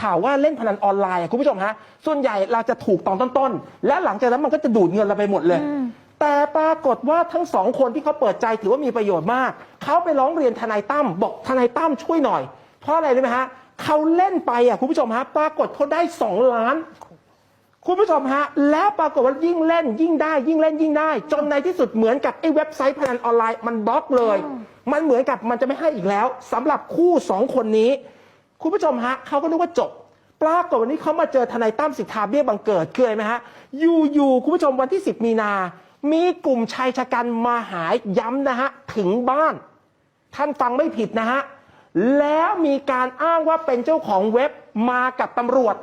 ข่าวว่าเล่นพนันออนไลน์อะคุณผู้ชมฮะ ส่วนใหญ่เราจะถูกตอนต้นๆ และหลังจากนั้นมันก็จะดูดเงินเราไปหมดเลย แต่ปรากฏว่าทั้งสองคนที่เขาเปิดใจถือว่ามีประโยชน์มาก เขาไปร้องเรียนทนายตั้มบอกทนายตั้มช่วยหน่อย เพราะอะไรรู้ไหมฮะเขาเล่นไปอะคุณผู้ชมฮะ ปรากฏเขาได้สองล้าน คุณผู้ชมฮะ แล้วปรากฏว่ายิ่งเล่น ยิ่งได้ ยิ่งเล่นยิ่งได้ จนในที่สุดเหมือนกับไอ้เว็บไซต์พนันออนไลน์มันบล็อกเลย มันเหมือนกับมันจะไม่ให้อีกแล้วสำหรับคู่สองคนนี้ คุณผู้ชมฮะเขาก็นึกว่าจบ ปรากฏวันนี้เขามาเจอทนายตั้มสิทธาเบี้ยบังเกิดคืออะไรไหมฮะอยู่ๆคุณผู้ชมวันที่ 10 มีนา มีกลุ่มชายชะกันมาหายย้ำนะฮะถึงบ้าน ท่านฟังไม่ผิดนะฮะแล้วมีการอ้างว่าเป็นเจ้าของเว็บมากับตำรวจ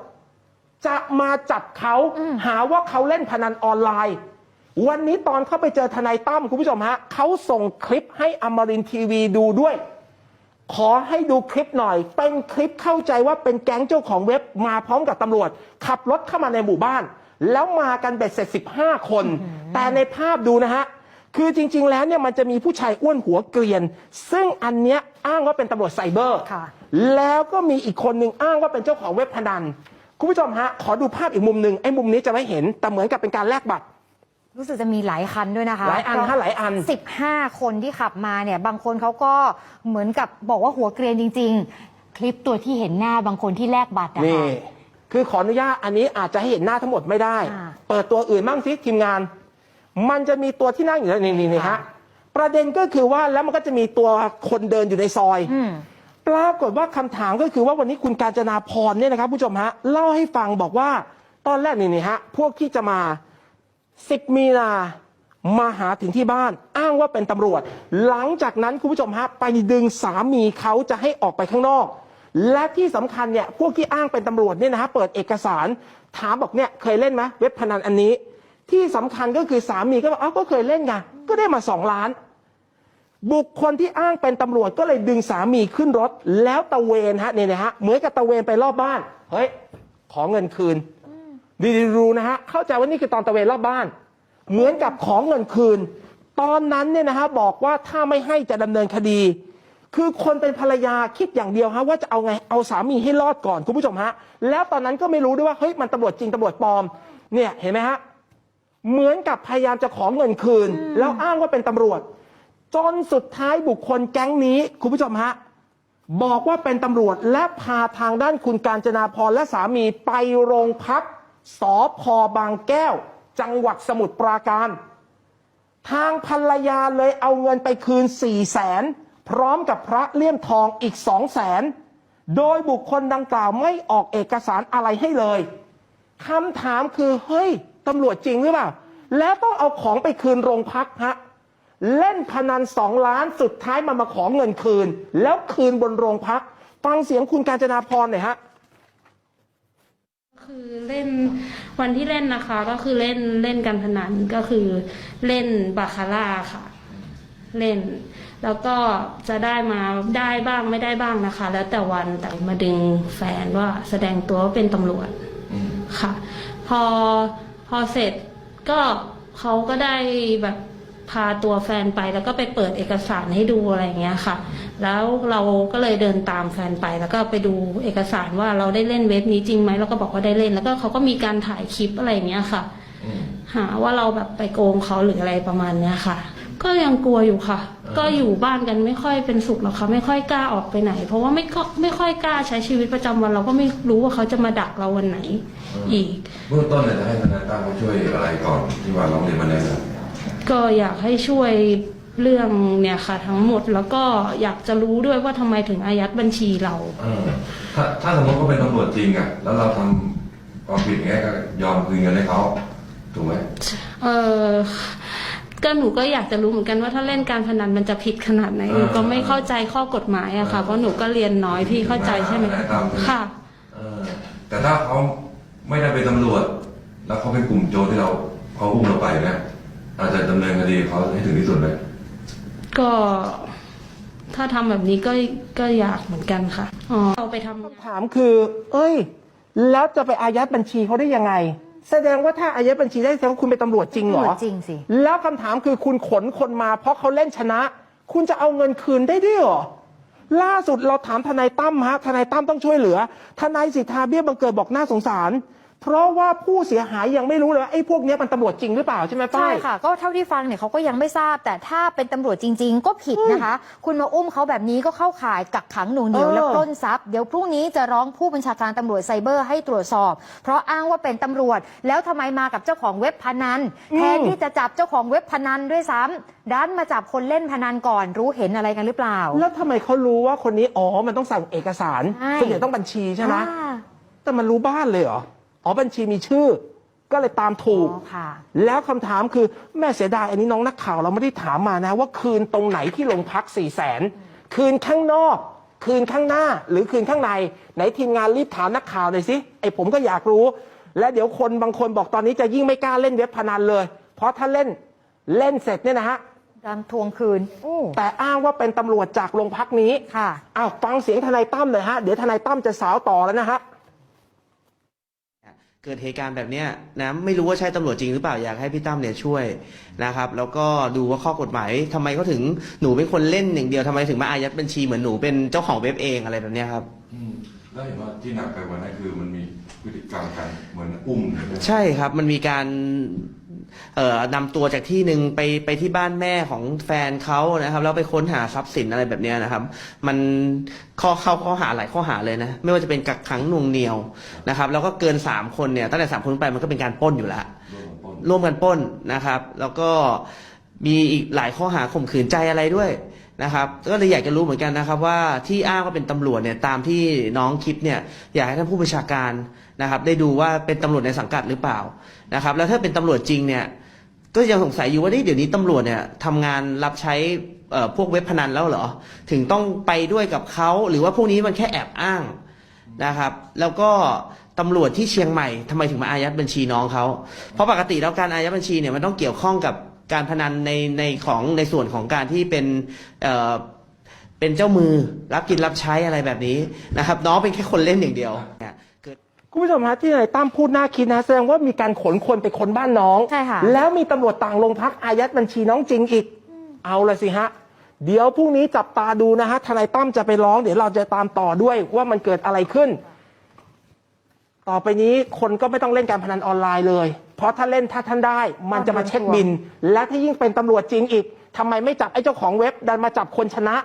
จะมาจับเขาหาว่าเขาเล่นพนันออนไลน์ วันนี้ตอนเข้าไปเจอทนายตั้มคุณผู้ชมฮะเขาส่งคลิปให้อมรินทร์ทีวีดูด้วย ขอให้ดูคลิปหน่อย เป็นคลิปเข้าใจว่าเป็นแก๊งเจ้าของเว็บมาพร้อมกับตำรวจ ขับรถเข้ามาในหมู่บ้าน แล้วมากันเบ็ดเสร็จ 15 คน แต่ในภาพดูนะฮะ คือจริง ๆ แล้วเนี่ยมันจะมีผู้ชายอ้วนหัวเกรียน ซึ่งอันเนี้ยอ้างว่าเป็นตำรวจไซเบอร์ค่ะแล้วก็มีอีกคนหนึ่งอ้างว่าเป็นเจ้าของเว็บพนันคุณผู้ชมฮะขอดูภาพอีกมุมหนึ่งไอ้มุมนี้จะไม่เห็นแต่เหมือนกับเป็นการแลกบัตร รู้สึกจะมีหลายคันด้วยนะคะหลายอันฮะหลายอันสิบห้าคนที่ขับมาเนี่ย บางคนเขาก็เหมือนกับบอกว่าหัวเกรียนจริง ๆ คลิปตัวที่เห็นหน้าบางคนที่แลกบัตรนะนี่คะคือขออนุญาตอันนี้อาจจะให้เห็นหน้าทั้งหมดไม่ได้ อ่า เปิดตัวอื่นบ้างสิทีมงาน มันจะมีตัวที่นั่งอยู่นี่นี่นี่ฮะค่ะประเด็นก็คือว่าแล้วมันก็จะมีตัวคนเดินอยู่ในซอย อืม ปรากฏว่าคำถามก็คือว่าวันนี้คุณการจนาพรเนี่ยนะครับผู้ชมฮะเล่าให้ฟังบอกว่าตอนแรกนี่นี่ฮะพวกที่จะมา 10 มีนามาหาถึงที่บ้านอ้างว่าเป็นตำรวจ หลังจากนั้นคุณผู้ชมฮะไปดึงสามีเขาจะให้ออกไปข้างนอก และที่สำคัญเนี่ยพวกที่อ้างเป็นตำรวจเนี่ยนะฮะเปิดเอกสาร ถามบอกเนี่ยเคยเล่นไหมเว็บพนันอันนี้ ที่สำคัญก็คือสามีก็บอกอ้าวก็เคยเล่นไงก็ได้มาสองล้าน บุคคลที่อ้างเป็นตำรวจก็เลยดึงสามีขึ้นรถ แล้วตะเวนฮะเนี่ยนะฮะเหมือนกับตะเวนไปรอบบ้านเฮ้ยขอเงินคืน ดีๆรู้นะฮะเข้าใจว่านี่คือตอนตะเวนรอบบ้าน เหมือนกับของเงินคืน ตอนนั้นเนี่ยนะฮะบอกว่าถ้าไม่ให้จะดำเนินคดี คือคนเป็นภรรยาคิดอย่างเดียวฮะว่าจะเอาไงเอาสามีให้รอดก่อนคุณผู้ชมฮะแล้วตอนนั้นก็ไม่รู้ด้วยว่าเฮ้ยมันตำรวจจริงตำรวจปลอมเนี่ยเห็นไหมฮะเหมือนกับพยายามจะขอเงินคืน แล้วอ้างว่าเป็นตำรวจ จนสุดท้ายบุคคลแก๊งนี้คุณผู้ชมฮะบอกว่าเป็นตำรวจและพาทางด้านคุณการจนาพรและสามีไปโรงพัก สอพอบางแก้ว จังหวัดสมุทรปราการ ทางภรรยาเลยเอาเงินไปคืน4ี่แสนพร้อมกับพระเลี่ยมทองอีกสองแสนโดยบุคคลดังกล่าวไม่ออกเอกสารอะไรให้เลยคำถามคือเฮ้ยตำรวจจริงหรือเปล่า แล้วต้องเอาของไปคืนโรงพักฮะเล่นพนันสองล้านสุดท้ายมันมาขอเงินคืน แล้วคืนบนโรงพัก ฟังเสียงคุณการจนาพรหน่อยฮะ คือเล่นวันที่เล่นนะคะ ก็คือเล่นเล่นการพนันก็คือเล่นบาคาร่าค่ะ เล่น แล้วก็จะได้มาได้บ้างไม่ได้บ้างนะคะ แล้วแต่วันแต่มาดึงแฟนว่าแสดงตัวว่าเป็นตำรวจค่ะ พอพอเสร็จก็เขาก็ได้แบบ พาตัวแฟนไปแล้วก็ไปเปิดเอกสารให้ดูอะไรอย่างเงี้ยค่ะ แล้วเราก็เลยเดินตามแฟนไป แล้วก็ไปดูเอกสารว่าเราได้เล่นเว็บนี้จริงไหมแล้วก็บอกว่าได้เล่น แล้วก็เขาก็มีการถ่ายคลิปอะไรอย่างเงี้ยค่ะ หาว่าเราแบบไปโกงเขาหรืออะไรประมาณเนี้ยค่ะ ก็ยังกลัวอยู่ค่ะ ก็อยู่บ้านกันไม่ค่อยเป็นสุขหรอกค่ะไม่ค่อยกล้าออกไปไหน เพราะว่าไม่ก็ไม่ค่อยกล้าใช้ชีวิตประจำวัน เราก็ไม่รู้ว่าเขาจะมาดักเราวันไหน อีก เบื้องต้นเนี่ยจะให้ทนายตั้มเขาช่วยอะไรก่อนที่ว่าร้องเรียนมาเนี่ยนะ ก็อยากให้ช่วยเรื่องเนี่ยค่ะทั้งหมดแล้วก็อยากจะรู้ด้วยว่าทำไมถึงอายัดบัญชีเรา เออถ้าถ้าสมมติเขาเป็นตำรวจจริงอะ แล้วเราทำความผิดอย่างเงี้ยก็ยอมคืนเงินให้เขาถูกไหมเออก็หนูก็อยากจะรู้เหมือนกันว่าถ้าเล่นการพนันมันจะผิดขนาดไหนหนูก็ไม่เข้าใจข้อกฎหมายอะค่ะเพราะหนูก็เรียนน้อยพี่เข้าใจใช่ไหมค่ะ เออ แต่ถ้าเขาไม่ได้เป็นตำรวจ แล้วเขาเป็นกลุ่มโจรที่เราเขาอุ้มเราไปเนี่ ยอาจจะดำเนินคดีเขาให้ถึงที่สุดไหมก็ถ้าทำแบบนี้ก็ก็อยากเหมือนกันค่ะอ๋อเราไปทำคำถามคือ เอ้ย แล้วจะไปอายัดบัญชีเขาได้ยังไง แสดงว่าถ้าอายัดบัญชีได้แสดงว่าคุณเป็นตำรวจจริงเหรอตำรวจจริงสิ แล้วคำถามคือคุณขนคนมา เพราะเขาเล่นชนะ คุณจะเอาเงินคืนได้ด้วยเหรอ ล่าสุดเราถามทนายตั้มฮะ ทนายตั้มต้องช่วยเหลือ ทนายสิทธาเบี้ยบังเกิดบอกน่าสงสาร เพราะว่าผู้เสียหายยังไม่รู้เลยว่าไอ้พวกเนี้ยมันตำรวจจริงหรือเปล่าใช่ไหมป้าใช่ยค่ะ ก็เท่าที่ฟังเนี่ยเขาก็ยังไม่ทราบ แต่ถ้าเป็นตำรวจจริง ๆ ก็ผิดนะคะ คุณมาอุ้มเขาแบบนี้ก็เข้าข่ายกักขังหน่วงเหนียวเออและปล้นทรัพย์เดี๋ยวพรุ่งนี้จะร้องผู้บัญชาการตำรวจไซเบอร์ให้ตรวจสอบ เพราะอ้างว่าเป็นตำรวจ แล้วทำไมมากับเจ้าของเว็บพนันอืม แทนที่จะจับเจ้าของเว็บพนันด้วยซ้ำดันมาจับคนเล่นพนันก่อน รู้เห็นอะไรกันหรือเปล่า แล้วทำไมเขารู้ว่าคนนี้อ๋อมันต้องสั่งเอกสารใช่ ส่วนใหญ่ต้องบัญชีใช่ไหมอ่า แต่มันรู้บ้านเลยเหรอ อ๋อบัญชีมีชื่อ ก็เลยตามถูก อ๋อค่ะ แล้วคำถามคือแม่เสียดายอันนี้น้องนักข่าวเราไม่ได้ถามมานะ ว่าคืนตรงไหนที่โรงพักสี่แสนคืนข้างนอก คืนข้างหน้า หรือคืนข้างใน ไหนทีมงานรีบถามนักข่าวหน่อยสิไอผมก็อยากรู้ และเดี๋ยวคนบางคนบอกตอนนี้จะยิ่งไม่กล้าเล่นเว็บพนันเลย เพราะถ้าเล่นเล่นเสร็จเนี่ยนะฮะดันทวงคืนโอ้แต่อ้างว่าเป็นตำรวจจากโรงพักนี้ค่ะ อ้าวฟังเสียงทนายตั้มหน่อยฮะเดี๋ยวทนายตั้มจะสาวต่อแล้วนะฮะ เกิดเหตุการณ์แบบเนี้ยนะไม่รู้ว่าใช่ตำรวจจริงหรือเปล่าอยากให้พี่ตั้มเนี่ยช่วยนะครับ แล้วก็ดูว่าข้อกฎหมายทำไมเขาถึงหนูเป็นคนเล่นอย่างเดียวทำไมถึงมาอายัดบัญชีเหมือนหนูเป็นเจ้าของเว็บเองอะไรแบบเนี้ยครับ อืมแล้วเห็นว่าที่หนักไปกว่านั้นคือมันมีพฤติกรรมการเหมือนอุ้มใช่ไหม ใช่ครับ มันมีการเอ่อ นำตัวจากที่หนึ่งไปไปที่บ้านแม่ของแฟนเขานะครับแล้วไปค้นหาทรัพย์สินอะไรแบบนี้นะครับ มันข้อเข้าข้อหาหลายข้อหาเลยนะ ไม่ว่าจะเป็นกักขังหน่วงเหนียวนะครับแล้วก็เกินสามคนเนี่ยตั้งแต่สามคนไปมันก็เป็นการป้นอยู่แล้วร่วมกันป้นนะครับ แล้วก็มีอีกหลายข้อหาข่มขืนใจอะไรด้วย นะครับก็เลยอยากจะรู้เหมือนกันนะครับว่าที่อ้างว่าเป็นตำรวจเนี่ยตามที่น้องคลิปเนี่ยอยากให้ท่านผู้บัญชาการนะครับ ได้ดูว่าเป็นตำรวจในสังกัดหรือเปล่านะครับ แล้วถ้าเป็นตำรวจจริงเนี่ยก็ยังสงสัยอยู่ว่านี่เดี๋ยวนี้ตำรวจเนี่ยทำงานรับใช้พวกเว็บพนันแล้วเหรอ ถึงต้องไปด้วยกับเขาหรือว่าพวกนี้มันแค่แอบอ้างนะครับ แล้วก็ตำรวจที่เชียงใหม่ทำไมถึงมาอายัดบัญชีน้องเขาเพราะปกติแล้วการอายัดบัญชีเนี่ยมันต้องเกี่ยวข้องกับ การพนันในในของในส่วนของการที่เป็นเอ่อเป็นเจ้ามือรับกินรับใช้อะไรแบบนี้นะครับ น้องเป็นแค่คนเล่นอย่างเดียวเนี่ยเกิด คุณผู้ชมฮะที่ทนายตั้มพูดน่าคิดนะแสดงว่ามีการขนคนไปคนบ้านน้อง ใช่ค่ะ แล้วมีตำรวจต่างโรงพักอายัดบัญชีน้องจริงอีก เอาละสิฮะ เดี๋ยวพรุ่งนี้จับตาดูนะฮะทนายตั้มจะไปร้องเดี๋ยวเราจะตามต่อด้วยว่ามันเกิดอะไรขึ้น ต่อไปนี้คนก็ไม่ต้องเล่นการพนันออนไลน์เลย เพราะถ้าเล่นถ้าท่านได้ มันจะมาเช็คบิน และถ้ายิ่งเป็นตำรวจจริงอีกทำไมไม่จับไอ้เจ้าของเว็บดันมาจับคนชนะ